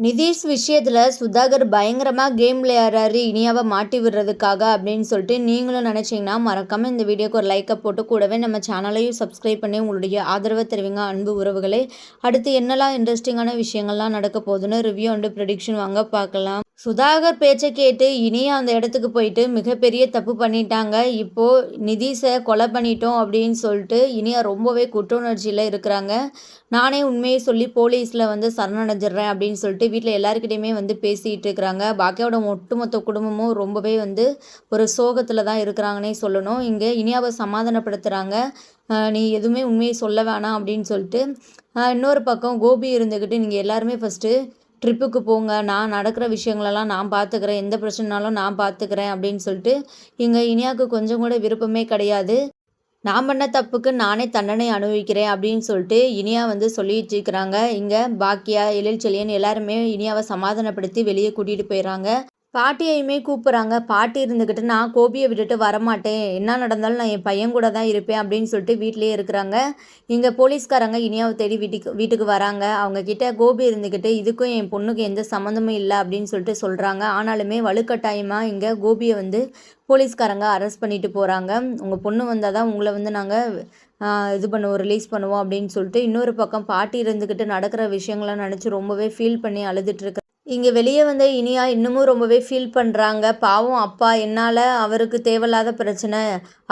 நிதிஷ் விஷயத்தில் சுதாகர் பயங்கரமாக கேம் விளையாடுறாரு இனியாவை மாட்டி விடுறதுக்காக அப்படின்னு சொல்லிட்டு நீங்களும் நினச்சிங்கன்னா மறக்காமல் இந்த வீடியோக்கு ஒரு லைக்கை போட்டு கூடவே நம்ம சேனலையும் சப்ஸ்கிரைப் பண்ணி உங்களுடைய ஆதரவை தெரிவிங்க அன்பு உறவுகளே. அடுத்து என்னெல்லாம் இன்ட்ரெஸ்டிங்கான விஷயங்கள்லாம் நடக்க போகுதுன்னு ரிவ்யூ அண்டு ப்ரெடிக்ஷன் வாங்க பார்க்கலாம். சுதாகர் பேச்சை கேட்டு இனியா அந்த இடத்துக்கு போயிட்டு மிகப்பெரிய தப்பு பண்ணிட்டாங்க. இப்போது நிதிஷை கொலை பண்ணிட்டோம் அப்படின்னு சொல்லிட்டு இனியா ரொம்பவே குற்ற உணர்ச்சியில் இருக்கிறாங்க. நானே உண்மையை சொல்லி போலீஸில் வந்து சரணடைஞ்சிடுறேன் அப்படின்னு சொல்லிட்டு வீட்டில் எல்லாருக்கிட்டையுமே வந்து பேசிகிட்டு இருக்கிறாங்க. பாக்கியாவோட ஒட்டுமொத்த குடும்பமும் ரொம்பவே வந்து ஒரு சோகத்தில் தான் இருக்கிறாங்கன்னே சொல்லணும். இங்கே இனியாவை சமாதானப்படுத்துகிறாங்க நீ எதுவுமே உண்மையை சொல்ல வேணாம் அப்படின்னு சொல்லிட்டு இன்னொரு பக்கம் கோபி இருந்துக்கிட்டு நீங்கள் எல்லாருமே ஃபஸ்ட்டு ட்ரிப்புக்கு போங்க நான் நடக்கிற விஷயங்களெல்லாம் நான் பார்த்துக்கிறேன் எந்த பிரச்சனைனாலும் நான் பார்த்துக்கிறேன் அப்படின்னு சொல்லிட்டு இங்கே இனியாவுக்கு கொஞ்சம் கூட விருப்பமே கிடையாது. நான் பண்ண தப்புக்கு நானே தண்டனை அனுபவிக்கிறேன் அப்படின்னு சொல்லிட்டு இனியா வந்து சொல்லிட்டு இருக்கிறாங்க. இங்கே பாக்கியா எழில் செழியன் எல்லாருமே இனியாவை சமாதானப்படுத்தி வெளியே கூட்டிகிட்டு போயிடறாங்க. பாட்டியையுமே கூப்பிட்றாங்க. பாட்டி இருந்துக்கிட்டு நான் கோபியை விட்டுட்டு வரமாட்டேன். என்ன நடந்தாலும் நான் என் பையன் கூட தான் இருப்பேன் அப்படின்னு சொல்லிட்டு வீட்டிலே இருக்கிறாங்க. இங்கே போலீஸ்காரங்க இனியாவை தேடி வீட்டுக்கு வீட்டுக்கு வராங்க. அவங்கக்கிட்ட கோபி இருந்துக்கிட்டு இதுக்கும் என் பொண்ணுக்கு எந்த சம்மந்தமும் இல்லை அப்படின்னு சொல்லிட்டு சொல்கிறாங்க ஆனாலுமே வலுக்கட்டாயமாக இங்கே கோபியை வந்து போலீஸ்காரங்க அரெஸ்ட் பண்ணிட்டு போகிறாங்க உங்கள் பொண்ணு வந்தால் தான் உங்களை வந்து நாங்கள் இது பண்ணுவோம் ரிலீஸ் பண்ணுவோம் அப்படின்னு சொல்லிட்டு இன்னொரு பக்கம் பாட்டி இருந்துக்கிட்டு நடக்கிற விஷயங்கள்லாம் நினச்சி ரொம்பவே ஃபீல் பண்ணி அழுதுட்டுருக்க இங்கே வெளியே வந்த இனியா இன்னமும் ரொம்பவே ஃபீல் பண்ணுறாங்க பாவம் அப்பா என்னால் அவருக்கு தேவையில்லாத பிரச்சனை.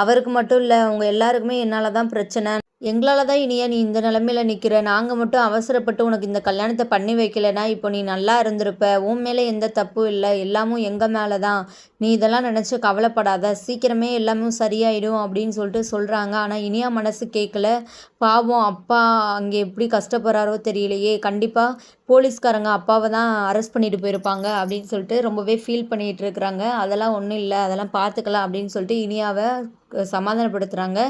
அவருக்கு மட்டும் இல்லை அவங்க எல்லாருக்குமே என்னால் தான் பிரச்சனை. எங்களால் தான் இனியா நீ இந்த நிலமையில நிற்கிற நாங்கள் மட்டும் அவசரப்பட்டு உனக்கு இந்த கல்யாணத்தை பண்ணி வைக்கலைன்னா இப்போ நீ நல்லா இருந்திருப்ப. உன் மேலே எந்த தப்பும் இல்லை. எல்லாமும் எங்கள் மேலே தான் நீ இதெல்லாம் நினச்சி கவலைப்படாத. சீக்கிரமே எல்லாமே சரியாயிடும் அப்படின்னு சொல்லிட்டு சொல்கிறாங்க ஆனால் இனியா மனசு கேட்கல பாவம் அப்பா அங்கே எப்படி கஷ்டப்படுறாரோ தெரியலையே. கண்டிப்பாக போலீஸ்காரங்க அப்பாவை தான் அரெஸ்ட் பண்ணிட்டு போயிருப்பாங்க அப்படின்னு சொல்லிட்டு ரொம்பவே ஃபீல் பண்ணிகிட்டு இருக்கிறாங்க. அதெல்லாம் ஒன்றும் இல்லை. அதெல்லாம் பார்த்துக்கலாம் அப்படின்னு சொல்லிட்டு இனியாவை சமாதானப்படுத்துகிறாங்க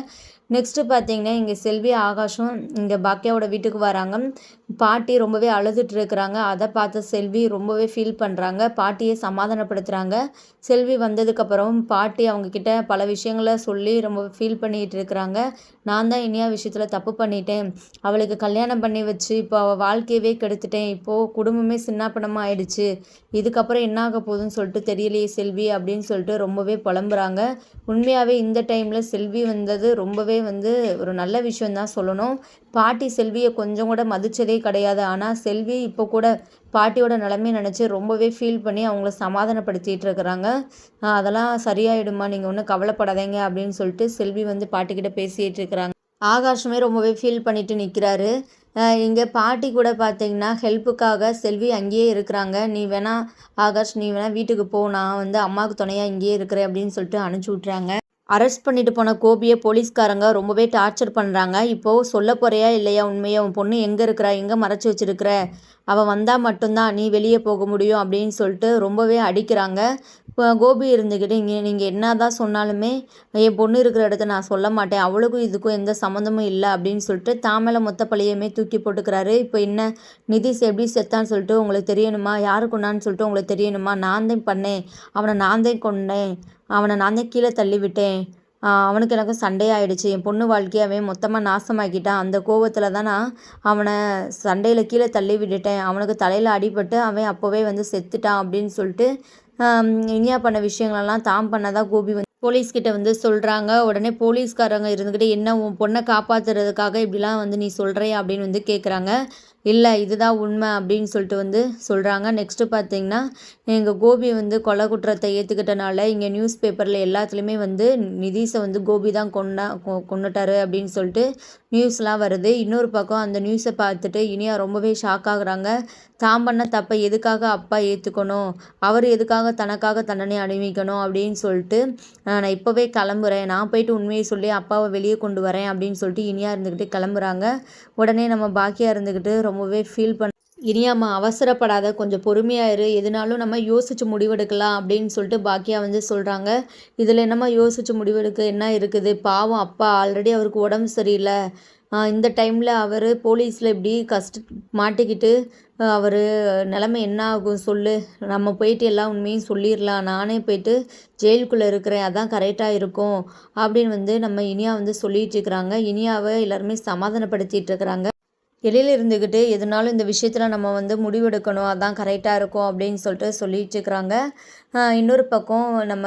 நெக்ஸ்ட்டு பார்த்தீங்கன்னா இங்கே செல்வி ஆகாஷும் இங்கே பாக்கியாவோட வீட்டுக்கு வராங்க. பாட்டி ரொம்பவே அழுதுட்டு இருக்கிறாங்க. அதை பார்த்த செல்வி ரொம்பவே ஃபீல் பண்ணுறாங்க பாட்டியை சமாதானப்படுத்துகிறாங்க செல்வி வந்ததுக்கப்புறம் பாட்டி அவங்கக்கிட்ட பல விஷயங்களை சொல்லி ரொம்ப ஃபீல் பண்ணிகிட்டு இருக்கிறாங்க. நான் தான் இனியா விஷயத்தில் தப்பு பண்ணிட்டேன். அவளுக்கு கல்யாணம் பண்ணி வச்சு இப்போ அவள் வாழ்க்கையவே கெடுத்துட்டேன். இப்போது குடும்பமே சின்னாப்பணமாக ஆயிடுச்சு. இதுக்கப்புறம் என்ன ஆக போகுதுன்னு சொல்லிட்டு தெரியலையே செல்வி அப்படின்னு சொல்லிட்டு ரொம்பவே புலம்புறாங்க. உண்மையாகவே இந்த டைமில் செல்வி வந்தது ரொம்பவே வந்து ஒரு நல்ல விஷயம் தான் சொல்லணும். பாட்டி செல்வியை கொஞ்சம் கூட மதித்ததே கிடையாது. ஆனால் செல்வி இப்போ கூட பாட்டியோட நிலமையை நினச்சி ரொம்பவே ஃபீல் பண்ணி அவங்கள சமாதானப்படுத்திகிட்டு இருக்கிறாங்க. அதெல்லாம் சரியாயிடுமா நீங்கள் ஒன்றும் கவலைப்படாதீங்க அப்படின்னு சொல்லிட்டு செல்வி வந்து பாட்டிக்கிட்ட பேசிகிட்டு இருக்கிறாங்க. ஆகாஷுமே ரொம்பவே ஃபீல் பண்ணிட்டு நிற்கிறாரு இங்கே பாட்டி கூட பார்த்தீங்கன்னா ஹெல்ப்புக்காக செல்வி அங்கேயே இருக்கிறாங்க. நீ வேணா ஆகாஷ் நீ வேணா வீட்டுக்கு போ. நான் வந்து அம்மாவுக்கு துணையாக இங்கேயே இருக்கிறேன் அப்படின்னு சொல்லிட்டு அனுப்பிச்சி விட்றாங்க அரெஸ்ட் பண்ணிட்டு போன கோபியை போலீஸ்காரங்க ரொம்பவே டார்ச்சர் பண்ணுறாங்க இப்போது சொல்ல போகிறியா இல்லையா உண்மையை? உன் பொண்ணு எங்கே இருக்கிறா? எங்கே மறைச்சி வச்சிருக்கிற? அவள் வந்தால் மட்டும்தான் நீ வெளியே போக முடியும் அப்படின்னு சொல்லிட்டு ரொம்பவே அடிக்கிறாங்க. கோபி இருந்துக்கிட்டு இங்கே நீங்கள் என்ன தான் சொன்னாலுமே என் பொண்ணு இருக்கிற இடத்த நான் சொல்ல மாட்டேன். அவளுக்கும் இதுக்கும் எந்த சம்மந்தமும் இல்லை அப்படின்னு சொல்லிட்டு தாமலை மொத்த பழியுமே தூக்கி போட்டுக்கிறாரு. இப்போ என்ன நிதிஷ் எப்படி செத்தான்னு சொல்லிட்டு உங்களுக்கு தெரியணுமா? யாரு கொண்டான்னு சொல்லிட்டு உங்களுக்கு தெரியணுமா? நான் தான் பண்ணேன். அவனை நான் தான் கொண்டேன். அவனை நான் தான் கீழே தள்ளி விட்டேன். அவனுக்கு எனக்கு சண்டே ஆகிடுச்சு என் பொண்ணு வாழ்க்கையை அவன் மொத்தமாக நாசமாக்கிட்டான் அந்த கோபத்தில் தான் நான் அவனை சண்டையில் கீழே தள்ளி விட்டுட்டேன். அவனுக்கு தலையில் அடிபட்டு அவன் அப்போவே வந்து செத்துட்டான் அப்படின்னு சொல்லிட்டு இனியா பண்ண விஷயங்களெல்லாம் தான் பண்ணதான் கோபி வந்து போலீஸ்கிட்ட வந்து சொல்கிறாங்க உடனே போலீஸ்காரங்க இருந்துக்கிட்டு என்ன உன் பொண்ணை காப்பாற்றுறதுக்காக இப்படிலாம் வந்து நீ சொல்கிறியா அப்படின்னு வந்து கேட்குறாங்க இல்லை இதுதான் உண்மை அப்படின்னு சொல்லிட்டு வந்து சொல்கிறாங்க நெக்ஸ்ட்டு பார்த்தீங்கன்னா எங்கள் கோபி வந்து கொலை குற்றத்தை ஏற்றுக்கிட்டனால இங்கே நியூஸ் பேப்பரில் எல்லாத்துலேயுமே வந்து நிதிஷை வந்து கோபி தான் கொண்டா கொண்டுட்டாரு அப்படின்னு சொல்லிட்டு நியூஸ்லாம் வருது. இன்னொரு பக்கம் அந்த நியூஸை பார்த்துட்டு இனியா ரொம்பவே ஷாக் ஆகுறாங்க. தான் பண்ண தப்பை எதுக்காக அப்பா ஏற்றுக்கணும் அவர் எதுக்காக தனக்காக தண்டனை அணிவிக்கணும் அப்படின்னு சொல்லிட்டு நான் இப்போவே கிளம்புறேன். நான் போயிட்டு உண்மையை சொல்லி அப்பாவை வெளியே கொண்டு வரேன் அப்படின்னு சொல்லிட்டு இனியா இருந்துக்கிட்டு கிளம்புறாங்க. உடனே நம்ம பாக்கியாக இருந்துக்கிட்டு ரொம்ப ரொம்பவே ஃபீல் பண்ண இனியாம்மா அவசரப்படாத கொஞ்சம் பொறுமையாக இரு. எதுனாலும் நம்ம யோசித்து முடிவெடுக்கலாம் அப்படின்னு சொல்லிட்டு பாக்கியா வந்து சொல்கிறாங்க இதில் என்னம்மா யோசித்து முடிவெடுக்க? என்ன இருக்குது? பாவம் அப்பா ஆல்ரெடி அவருக்கு உடம்பு சரியில்லை. இந்த டைமில் அவர் போலீஸில் இப்படி கஷ்ட மாட்டிக்கிட்டு அவர் நிலமை என்ன ஆகும் சொல்லு. நம்ம போயிட்டு எல்லா உண்மையும் சொல்லிடலாம் நானே போயிட்டு ஜெயிலுக்குள்ளே இருக்கிறேன். அதான் கரெக்டாக இருக்கும் அப்படின்னு வந்து நம்ம இனியா வந்து சொல்லிகிட்டு இருக்கிறாங்க. இனியாவை எல்லாருமே சமாதானப்படுத்திட்டு இருக்கிறாங்க. வெளியில் இருந்துக்கிட்டு எதுனாலும் இந்த விஷயத்தில் நம்ம வந்து முடிவெடுக்கணும் அதான் கரெக்டாக இருக்கும் அப்படின்னு சொல்லிட்டு சொல்லிட்டுருக்குறாங்க இன்னொரு பக்கம் நம்ம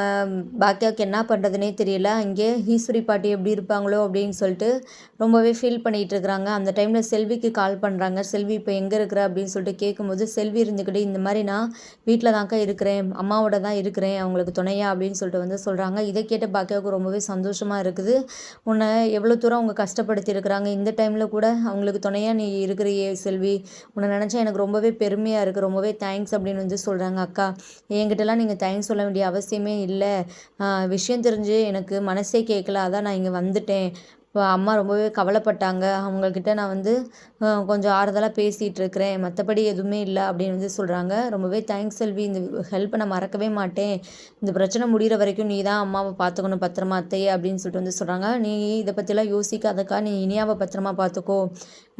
பாக்கியாவுக்கு என்ன பண்ணுறதுனே தெரியல. அங்கே ஈஸ்வரி பாட்டி எப்படி இருப்பாங்களோ அப்படின்னு சொல்லிட்டு ரொம்பவே ஃபீல் பண்ணிகிட்டு இருக்கிறாங்க. அந்த டைமில் செல்விக்கு கால் பண்ணுறாங்க செல்வி இப்போ எங்கே இருக்கிற? அப்படின்னு சொல்லிட்டு கேட்கும்போது செல்வி இருந்துக்கிட்டு இந்த மாதிரி நான் வீட்டில் தான்க்கா இருக்கிறேன். அம்மாவோட தான் இருக்கிறேன். அவங்களுக்கு துணையா? அப்படின்னு சொல்லிட்டு வந்து சொல்கிறாங்க இதை கேட்ட பாக்கியாவுக்கு ரொம்பவே சந்தோஷமாக இருக்குது. உன்னை எவ்வளோ தூரம் அவங்க கஷ்டப்படுத்தி இருக்கிறாங்க. இந்த டைமில் கூட அவங்களுக்கு துணையாக நீ இருக்கிறியே செல்வி. உன்னை நினச்சா எனக்கு ரொம்பவே பெருமையாக இருக்குது ரொம்பவே தேங்க்ஸ் அப்படின்னு வந்து சொல்கிறாங்க அக்கா. என்கிட்டலாம் நீங்கள் தேங்க்ஸ் சொல்ல வேண்டிய அவசியமே இல்லை. விஷயம் தெரிஞ்சு எனக்கு மனசே கேட்கல அதான் நான் இங்கே வந்துட்டேன். அம்மா ரொம்பவே கவலைப்பட்டாங்க. அவங்கக்கிட்ட நான் வந்து கொஞ்சம் ஆறுதலாக பேசிகிட்டு இருக்கிறேன் மற்றபடி எதுவுமே இல்லை அப்படின்னு வந்து சொல்கிறாங்க ரொம்பவே தேங்க்ஸ் செல்வி. இந்த ஹெல்ப்பை நான் மறக்கவே மாட்டேன். இந்த பிரச்சனை முடிகிற வரைக்கும் நீ தான் அம்மாவை பார்த்துக்கணும் பத்திரமா அத்தையே அப்படின்னு சொல்லிட்டு வந்து சொல்கிறாங்க நீ இதை பற்றிலாம் யோசிக்காதக்கா. நீ இனியாவை பத்திரமா பார்த்துக்கோ.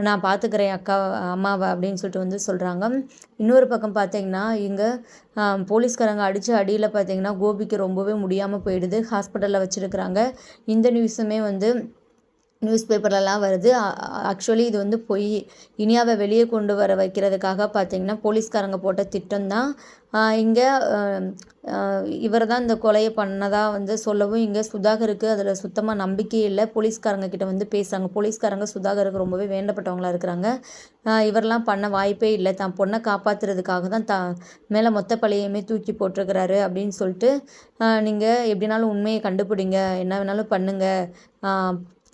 நான் பார்த்துக்கிறேன் அக்கா அம்மாவை அப்படின்னு சொல்லிட்டு வந்து சொல்கிறாங்க இன்னொரு பக்கம் பார்த்தீங்கன்னா இங்கே போலீஸ்காரங்க அடித்த அடியில் பார்த்தீங்கன்னா கோபிக்கு ரொம்பவே முடியாமல் போயிடுது. ஹாஸ்பிட்டலில் வச்சுருக்குறாங்க. இந்த நியூஸுமே வந்து நியூஸ் பேப்பர்லலாம் வருது ஆக்சுவலி இது வந்து பொய் இனியாவை வெளியே கொண்டு வர வைக்கிறதுக்காக பார்த்தீங்கன்னா போலீஸ்காரங்க போட்ட திட்டம் தான் இங்கே இவர் தான் இந்த கொலையை பண்ணதாக வந்து சொல்லவும் இங்கே சுதாகருக்கு அதில் சுத்தமாக நம்பிக்கையே இல்லை. போலீஸ்காரங்க கிட்ட வந்து பேசுகிறாங்க போலீஸ்காரங்க சுதாகருக்கு ரொம்பவே வேண்டப்பட்டவங்களாக இருக்கிறாங்க. இவரெல்லாம் பண்ண வாய்ப்பே இல்லை. தான் பொண்ணை காப்பாற்றுறதுக்காக தான் த மேலே மொத்த பழையுமே தூக்கி போட்டிருக்கிறாரு அப்படின்னு சொல்லிட்டு நீங்கள் எப்படினாலும் உண்மையை கண்டுபிடிங்க. என்ன வேணாலும் பண்ணுங்கள்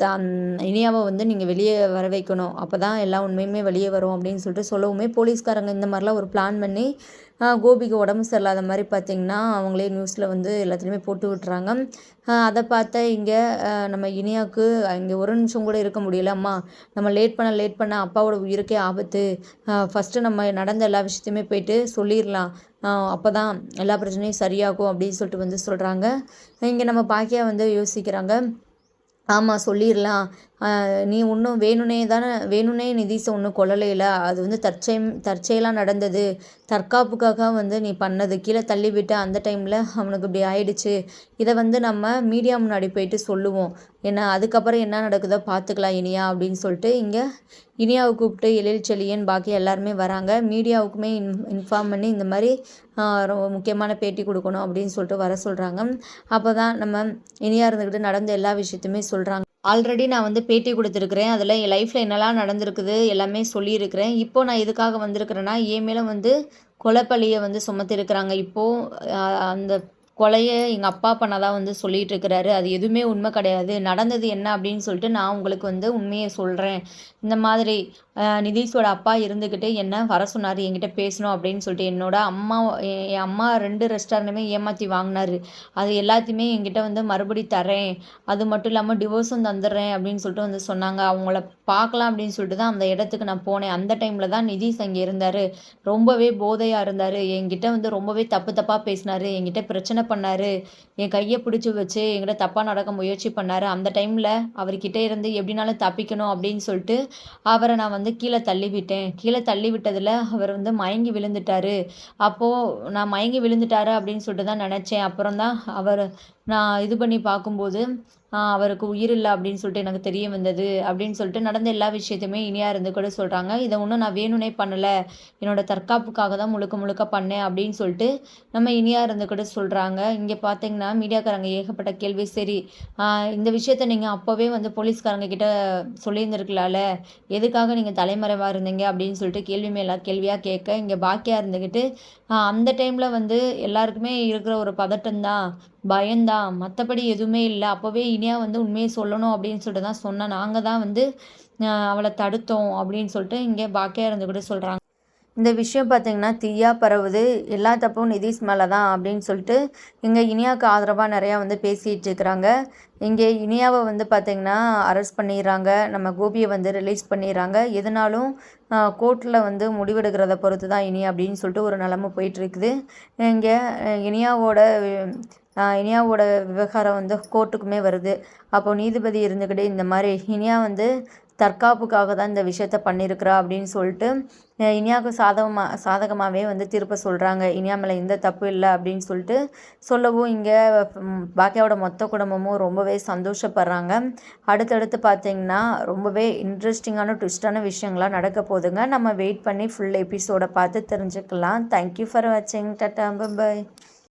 தான் இனியாவை வந்து நீங்கள் வெளியே வர வைக்கணும் அப்போ தான் எல்லா உண்மையுமே வெளியே வரும் அப்படின்னு சொல்லிட்டு சொல்லவுமே போலீஸ்காரங்க இந்த மாதிரிலாம் ஒரு பிளான் பண்ணி கோபிக்கு உடம்பு சரியில்லாத மாதிரி பார்த்திங்கன்னா அவங்களே நியூஸில் வந்து எல்லாத்துலேயுமே போட்டு விட்டுறாங்க. அதை பார்த்தா இங்கே நம்ம இனியாவுக்கு இங்கே ஒரு நிமிஷம் கூட இருக்க முடியல அம்மா. நம்ம லேட் பண்ண லேட் பண்ண அப்பாவோட உயிருக்கே ஆபத்து. ஃபஸ்ட்டு நம்ம நடந்த எல்லா விஷயத்தையுமே போயிட்டு சொல்லிடலாம். அப்போ தான் எல்லா பிரச்சனையும் சரியாகும் அப்படின்னு சொல்லிட்டு வந்து சொல்கிறாங்க இங்கே நம்ம பாக்கியா வந்து யோசிக்கிறாங்க. ஆமாம் சொல்லிடலாம் நீ ஒன்றும் வேணுனே தானே வேணுனே நிதிஷை ஒன்றும் கொல்லலைல அது வந்து தற்செயம் தற்செயலாக நடந்தது. தற்காப்புக்காக வந்து நீ பண்ணது. கீழே தள்ளி விட்டு அந்த டைமில் அவனுக்கு இப்படி ஆயிடுச்சு. இதை வந்து நம்ம மீடியா முன்னாடி போயிட்டு சொல்லுவோம். என்ன அதுக்கப்புறம் என்ன நடக்குதோ பார்த்துக்கலாம் இனியா அப்படின்னு சொல்லிட்டு இங்கே இனியாவை கூப்பிட்டு எழில் செழியன் பாக்கி எல்லாருமே வராங்க. மீடியாவுக்குமே இன் இன்ஃபார்ம் பண்ணி இந்த மாதிரி ரொம்ப முக்கியமான பேட்டி கொடுக்கணும் அப்படின்னு சொல்லிட்டு வர சொல்கிறாங்க அப்போ தான் நம்ம இனியா இருந்துக்கிட்டு நடந்த எல்லா விஷயத்தையுமே சொல்கிறாங்க ஆல்ரெடி நான் வந்து பேட்டி கொடுத்துருக்குறேன். அதில் என் லைஃப்பில் என்னெல்லாம் நடந்திருக்குது எல்லாமே சொல்லியிருக்கிறேன். இப்போது நான் எதுக்காக வந்திருக்கிறேன்னா என் மேலே வந்து கொலைப்பழியை வந்து சுமத்திருக்கிறாங்க. இப்போது அந்த கொலையை எங்கள் அப்பா பண்ணதான் வந்து சொல்லிகிட்டு இருக்கிறாரு அது எதுவுமே உண்மை கிடையாது. நடந்தது என்ன அப்படின்னு சொல்லிட்டு நான் உங்களுக்கு வந்து உண்மையை சொல்கிறேன் இந்த மாதிரி நிதிஷோட அப்பா இருந்துக்கிட்டு என்ன வர சொன்னார்? என்கிட்ட பேசணும் அப்படின்னு சொல்லிட்டு என்னோட அம்மா என் அம்மா ரெண்டு ரெஸ்டாரண்ட்டுமே ஏமாற்றி வாங்கினார். அது எல்லாத்தையுமே என்கிட்ட வந்து மறுபடி தரேன். அது மட்டும் இல்லாமல் டிவோர்ஸும் தந்துடுறேன் அப்படின்னு சொல்லிட்டு வந்து சொன்னாங்க. அவங்கள பார்க்கலாம் அப்படின்னு சொல்லிட்டு தான் அந்த இடத்துக்கு நான் போனேன். அந்த டைமில் தான் நிதிஷ் அங்கே இருந்தார். ரொம்பவே போதையாக இருந்தார். என்கிட்ட வந்து ரொம்பவே தப்பு தப்பாக பேசினார். என்கிட்ட பிரச்சனை பண்ணார். என் கையை பிடிச்சி வச்சு என்கிட்ட தப்பாக நடக்க முயற்சி பண்ணார். அந்த டைமில் அவர்கிட்ட இருந்து எப்படினாலும் தப்பிக்கணும் அப்படின்னு சொல்லிட்டு அவரை நான் வந்து கீழே தள்ளி விட்டேன் கீழே தள்ளி விட்டதில் அவர் வந்து மயங்கி விழுந்துட்டாரு. அப்போது நான் மயங்கி விழுந்துட்டாரு அப்படின்னு சொல்லிட்டு தான் நினச்சேன். அப்புறம் தான் அவர் நான் இது பண்ணி பார்க்கும்போது அவருக்கு உயிர் இல்லை அப்படின்னு சொல்லிட்டு எனக்கு தெரிய வந்தது. அப்படின்னு சொல்லிட்டு நடந்த எல்லா விஷயத்தையுமே இனியாக இருந்து கூட சொல்கிறாங்க இதை ஒன்றும் நான் வேணும்னே பண்ணலை. என்னோட தற்காப்புக்காக தான் முழுக்க முழுக்க பண்ணேன் அப்படின்னு சொல்லிட்டு நம்ம இனியாக இருந்து கூட சொல்கிறாங்க இங்கே பார்த்தீங்கன்னா மீடியாக்காரங்க ஏகப்பட்ட கேள்வி. சரி இந்த விஷயத்த நீங்கள் அப்போவே வந்து போலீஸ்காரங்க கிட்ட சொல்லியிருந்துருக்கலாம்ல. எதுக்காக நீங்கள் தலைமறைவாக இருந்தீங்க அப்படின்னு சொல்லிட்டு கேள்வி மேலே கேள்வியாக கேட்க இங்கே பாக்கியாக இருந்துக்கிட்டு அந்த டைமில் வந்து எல்லாருக்குமே இருக்கிற ஒரு பதட்டம் தான் பயந்தான் மற்றபடி எதுவுமே இல்லை. அப்போவே இனியா வந்து உண்மையை சொல்லணும் அப்படின்னு சொல்லிட்டு தான் சொன்னேன் நாங்கள் தான் வந்து அவளை தடுத்தோம் அப்படின்னு சொல்லிட்டு இங்கே பாக்கியா இருந்து கூட சொல்கிறாங்க இந்த விஷயம் பார்த்திங்கன்னா தீயாக பரவுது எல்லா தப்பும் நிதிஷ் மேலே தான் அப்படின்னு சொல்லிட்டு இங்கே இனியாவுக்கு ஆதரவாக நிறையா வந்து பேசிகிட்டு இருக்கிறாங்க. இங்கே இனியாவை வந்து பார்த்திங்கன்னா அரெஸ்ட் பண்ணிடுறாங்க. நம்ம கோபியை வந்து ரிலீஸ் பண்ணிடுறாங்க. எதுனாலும் கோர்ட்டில் வந்து முடிவெடுக்கிறத பொறுத்து தான் இனி அப்படின்னு சொல்லிட்டு ஒரு நிலமை போயிட்டுருக்குது இங்கே இனியாவோட இனியாவோட விவகாரம் வந்து கோர்ட்டுக்குமே வருது. அப்போது நீதிபதி இருந்துக்கிட்டு இந்த மாதிரி இனியா வந்து தற்காப்புக்காக தான் இந்த விஷயத்த பண்ணியிருக்கிறா அப்படின்னு சொல்லிட்டு இனியாவுக்கு சாதகமாக சாதகமாகவே வந்து திருப்ப சொல்கிறாங்க இனியா மேலே எந்த தப்பு இல்லை அப்படின்னு சொல்லிட்டு சொல்லவும் இங்கே பாக்கியாவோட மொத்த குடும்பமும் ரொம்பவே சந்தோஷப்படுறாங்க. அடுத்தடுத்து பார்த்திங்கன்னா ரொம்பவே இன்ட்ரெஸ்டிங்கான ட்விஸ்டான விஷயங்கள்லாம் நடக்க போகுதுங்க. நம்ம வெயிட் பண்ணி ஃபுல் எபிசோடை பார்த்து தெரிஞ்சுக்கலாம். தேங்க்யூ ஃபார் வாட்சிங் டட்டா பை